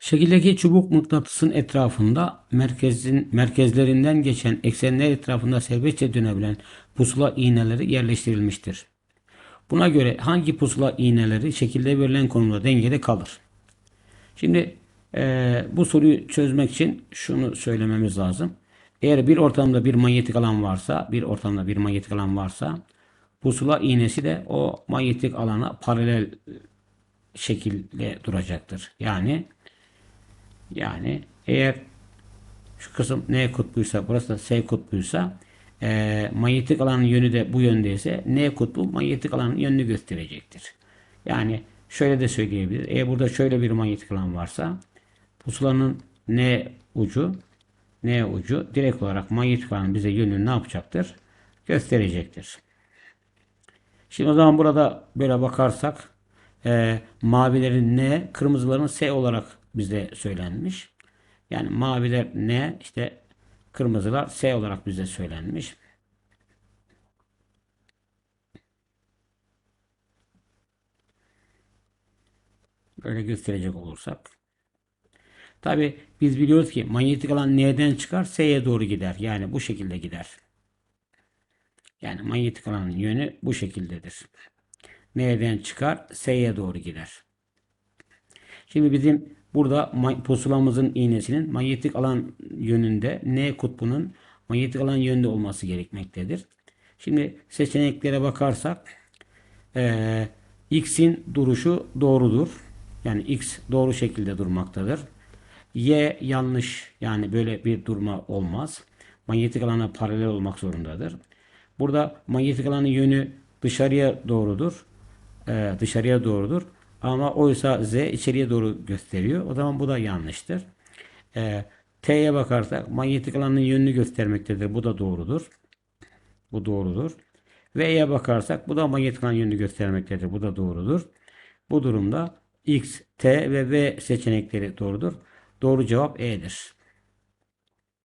Şekildeki çubuk mıknatısın etrafında merkezin merkezlerinden geçen eksenler etrafında serbestçe dönebilen pusula iğneleri yerleştirilmiştir. Buna göre hangi pusula iğneleri şekilde verilen konumda dengede kalır? Şimdi eee, bu soruyu çözmek için şunu söylememiz lazım. Eğer bir ortamda bir manyetik alan varsa, bir ortamda bir manyetik alan varsa pusula iğnesi de o manyetik alana paralel e, şekilde duracaktır. Yani yani eğer şu kısım N kutbuysa burası da S kutbuysa eee manyetik alanın yönü de bu yöndeyse N kutbu manyetik alanın yönünü gösterecektir. Yani şöyle de söyleyebiliriz. Eğer burada şöyle bir manyetik alan varsa pusulanın N ucu N ucu direkt olarak manyetik alanın bize yönünü ne yapacaktır? Gösterecektir. Şimdi o zaman burada böyle bakarsak e, mavilerin N, kırmızıların S olarak bize söylenmiş. Yani maviler N, işte kırmızılar S olarak bize söylenmiş. Böyle gösterecek olursak. Tabi biz biliyoruz ki manyetik alan N'den çıkar S'ye doğru gider. Yani bu şekilde gider. Yani manyetik alanın yönü bu şekildedir. N'den çıkar S'ye doğru gider. Şimdi bizim burada pusulamızın iğnesinin manyetik alan yönünde N kutbunun manyetik alan yönünde olması gerekmektedir. Şimdi seçeneklere bakarsak eee, X'in duruşu doğrudur. Yani X doğru şekilde durmaktadır. Y yanlış yani böyle bir durma olmaz. Manyetik alana paralel olmak zorundadır. Burada manyetik alanın yönü dışarıya doğrudur. Ee, dışarıya doğrudur. Ama oysa Z içeriye doğru gösteriyor. O zaman bu da yanlıştır. Ee, T'ye bakarsak manyetik alanın yönünü göstermektedir. Bu da doğrudur. Bu doğrudur. V'ye bakarsak bu da manyetik alan yönünü göstermektedir. Bu da doğrudur. Bu durumda X, T ve V seçenekleri doğrudur. Doğru cevap E'dir.